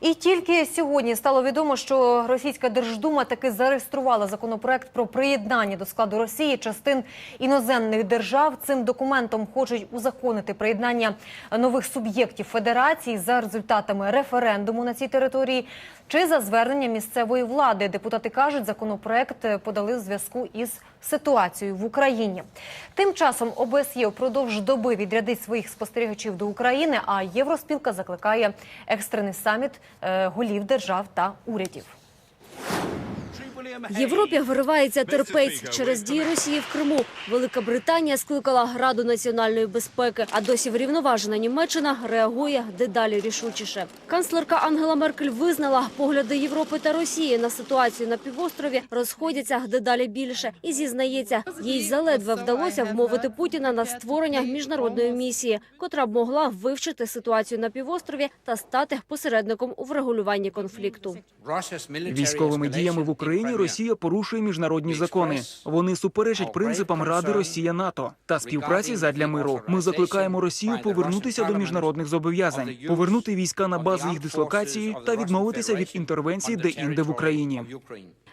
І тільки сьогодні стало відомо, що російська держдума таки зареєструвала законопроект про приєднання до складу Росії частин іноземних держав. Цим документом хочуть узаконити приєднання нових суб'єктів федерації за результатами референдуму на цій території чи за звернення місцевої влади. Депутати кажуть, законопроект подали в зв'язку із ситуацією в Україні. Тим часом ОБСЄ впродовж доби відрядить своїх спостерігачів до України. А Євроспілка закликає екстрений саміт голів держав та урядів. Європі виривається терпець через дії Росії в Криму. Велика Британія скликала Раду національної безпеки, а досі врівноважена Німеччина реагує дедалі рішучіше. Канцлерка Ангела Меркель визнала, погляди Європи та Росії на ситуацію на півострові розходяться дедалі більше і зізнається, їй заледве вдалося вмовити Путіна на створення міжнародної місії, котра б могла вивчити ситуацію на півострові та стати посередником у врегулюванні конфлікту. Військовими діями в Україні Росія порушує міжнародні закони. Вони суперечать принципам Ради Росія НАТО та співпраці задля миру. Ми закликаємо Росію повернутися до міжнародних зобов'язань, повернути війська на базу їх дислокації та відмовитися від інтервенції де-інде в Україні.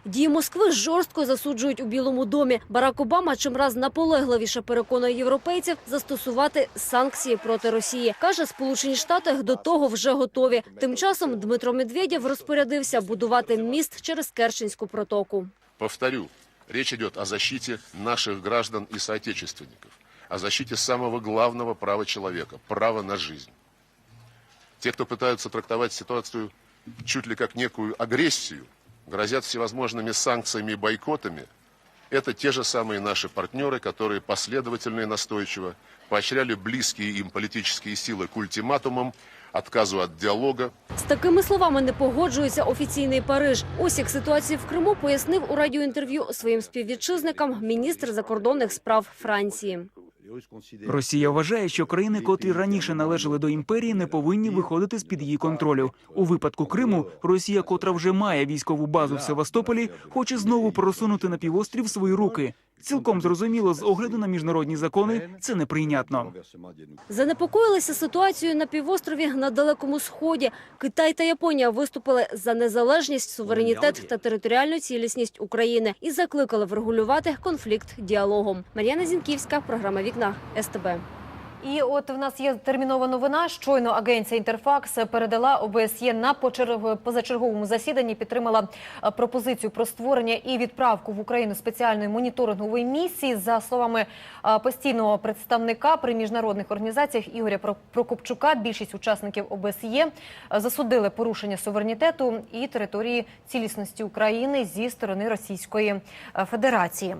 Дії Москви жорстко засуджують у Білому домі. Барак Обама чимраз наполегливіше переконує європейців застосувати санкції проти Росії. каже, Сполучені Штати до того вже готові. Тим часом Дмитро Медведєв розпорядився будувати міст через Керченську протоку. Повторю, речь идет о защите наших граждан и соотечественников, о защите самого главного права человека – права на жизнь. Те, кто пытаются трактовать ситуацию чуть ли как некую агрессию, грозят всевозможными санкциями и бойкотами, это те же самые наши партнеры, которые последовательно и настойчиво поощряли близкие им политические силы к ультиматумам, отказу от диалога, З такими словами не погоджується офіційний Париж. Ось як ситуацію в Криму пояснив у радіоінтерв'ю своїм співвітчизникам міністр закордонних справ Франції. Росія вважає, що країни, котрі раніше належали до імперії, не повинні виходити з під її контролю. У випадку Криму Росія, котра вже має військову базу в Севастополі, хоче знову просунути на півострів свої руки. Цілком зрозуміло, з огляду на міжнародні закони це неприйнятно. Занепокоїлися ситуацією на півострові на далекому сході. Китай та Японія виступили за незалежність, суверенітет та територіальну цілісність України і закликали врегулювати конфлікт діалогом. Мар'яна Зінківська, програма Вікна СТБ. І от в нас є термінова новина. Щойно агенція Інтерфакс передала ОБСЄ на позачерговому засіданні. Підтримала е, пропозицію про створення і відправку в Україну спеціальної моніторингової місії. За словами е, постійного представника при міжнародних організаціях Ігоря Про- Прокопчука, більшість учасників ОБСЄ е, засудили порушення суверенітету і території цілісності України зі сторони Російської Федерації.